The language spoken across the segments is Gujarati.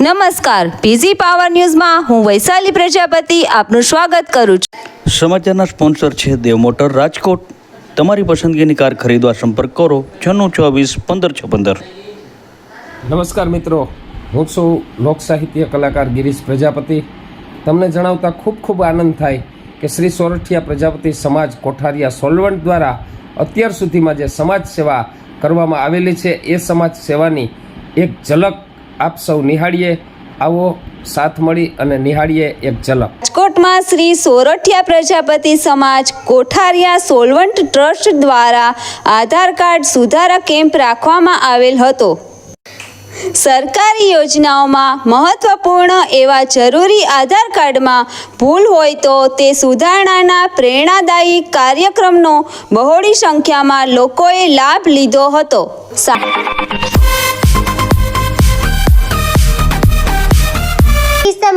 નમસ્કાર. પીઝી પાવર ન્યૂઝમાં હું વૈશાલી પ્રજાપતિ આપનું સ્વાગત કરું છું. સમાચારના સ્પોન્સર છે દેવ મોટર રાજકોટ. તમારી પસંદગીની કાર ખરીદવા સંપર્ક કરો છન્નું ચોવીસ પંદર છ પંદર નમસ્કાર મિત્રો. હું છું લોક સાહિત્ય કલાકાર ગિરીશ પ્રજાપતિ. તમને જણાવતા ખૂબ ખૂબ આનંદ થાય કે શ્રી સોરઠિયા પ્રજાપતિ સમાજ કોઠારિયા સોલવન્ટ દ્વારા અત્યાર સુધીમાં જે સમાજ સેવા કરવામાં આવેલી છે એ સમાજ સેવાની એક ઝલક આપ સૌ નિહાળીએ, આવો, સાથ મળી અને નિહાળીએ એક ઝલક. રાજકોટમાં શ્રી સોરઠિયા પ્રજાપતિ સમાજ કોઠારિયા સોલવન્ટ ટ્રસ્ટ દ્વારા આધાર કાર્ડ સુધારા કેમ્પ રાખવામાં આવેલ હતો. સરકારી યોજનાઓમાં મહત્વપૂર્ણ એવા જરૂરી આધાર કાર્ડમાં ભૂલ હોય તો તે સુધારણાના પ્રેરણાદાયી કાર્યક્રમનો બહોળી સંખ્યામાં લોકોએ લાભ લીધો હતો.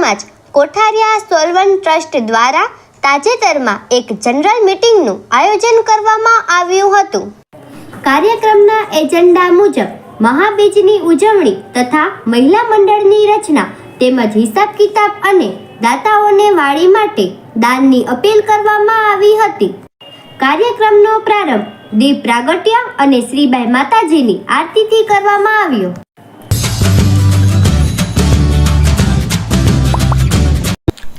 સા- જ કોઠારિયા સોલવન ટ્રસ્ટ દ્વારા તાજેતરમાં એક જનરલ મીટિંગનું આયોજન કરવામાં આવ્યું હતું. કાર્યક્રમના એજન્ડા મુજબ મહાબીજની ઉજવણી તથા મહિલા મંડળની રચના તેમજ હિસાબ કિતાબ અને દાતાઓને વાળી માટે દાનની અપીલ કરવામાં આવી હતી. કાર્યક્રમનો પ્રારંભ દીપ પ્રાગટ્ય અને શ્રીબાઈ માતાજીની આરતીથી કરવામાં આવ્યો.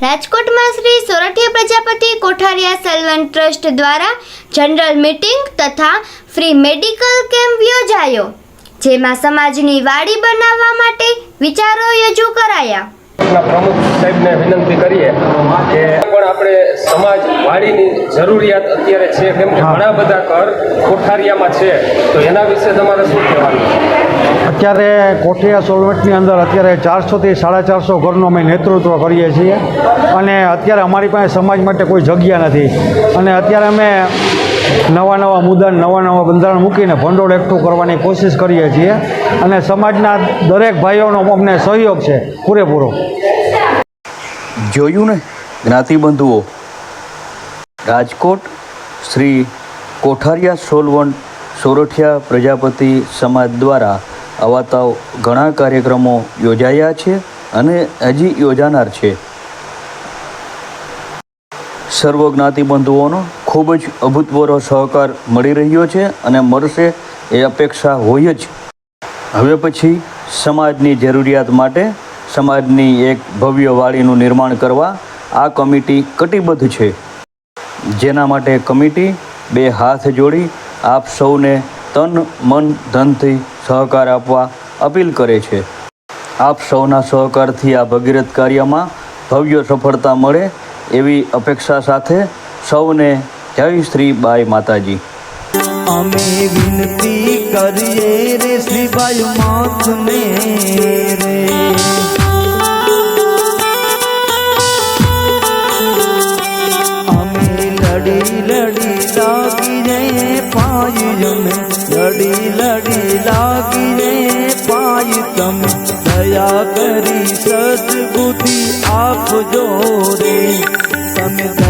રાજકોટમાં શ્રી સોરઠિયા પ્રજાપતિ કોઠારિયા સલવન ટ્રસ્ટ દ્વારા જનરલ મીટિંગ તથા ફ્રી મેડિકલ કેમ્પ યોજાયો, જેમાં સમાજની વાડી બનાવવા માટે વિચારો રજૂ કરાયા. પ્રમુખ સાહેબને વિનંતી કરીએ કે આપણે સમાજ વાડીની જરૂરિયાત અત્યારે છે કેમ કે ઘણા બધા ઘર કોઠારિયામાં છે. તો એના વિશે તમારે શું કહેવાનું? અત્યારે કોઠિયા સોલવટની અંદર અત્યારે ચારસોથી સાડા ચારસો ઘરનું અમે નેતૃત્વ કરીએ છીએ. અને અત્યારે અમારી પાસે સમાજ માટે કોઈ જગ્યા નથી. અને અત્યારે અમે નવા નવા મુદ્દા નવા નવા બંધારણ મૂકીને ભંડોળ એકઠું કરવાની કોશિશ કરીએ છીએ. અને સમાજના દરેક ભાઈઓનો અમને સહયોગ છે પૂરેપૂરો. જોયું ને? જ્ઞાતિબંધુઓ. રાજકોટ શ્રી કોઠારિયા સોલવન્ટ સોરઠિયા પ્રજાપતિ સમાજ દ્વારા આવા તાવ ઘણા કાર્યક્રમો યોજાયા છે અને હજી યોજાનાર છે. સર્વ જ્ઞાતિબંધુઓનો ખૂબ જ અભૂતપૂર્વ સહકાર મળી રહ્યો છે અને મળશે એ અપેક્ષા હોય જ. હવે પછી સમાજની જરૂરિયાત માટે, સમાજની એક ભવ્ય વાડીનું નિર્માણ કરવા આ કમિટી કટિબદ્ધ છે. જેના માટે કમિટી બે હાથ જોડી આપ સૌને તન, મન, ધનથી સહકાર આપવા અપીલ કરે છે. આપ સૌના સહકારથી આ ભગીરથ કાર્યમાં ભવ્ય સફળતા મળે એવી અપેક્ષા સાથે સૌને જય શ્રી બાઈ માતાજી. અમે વિનતી કરીએ રે શ્રીભાઈ માતને રે. લડી લાગી રે પાય અમે લડી લડી લાગી રે પાય તમે દયા કરી સદબુદ્ધિ આપજો રે તમે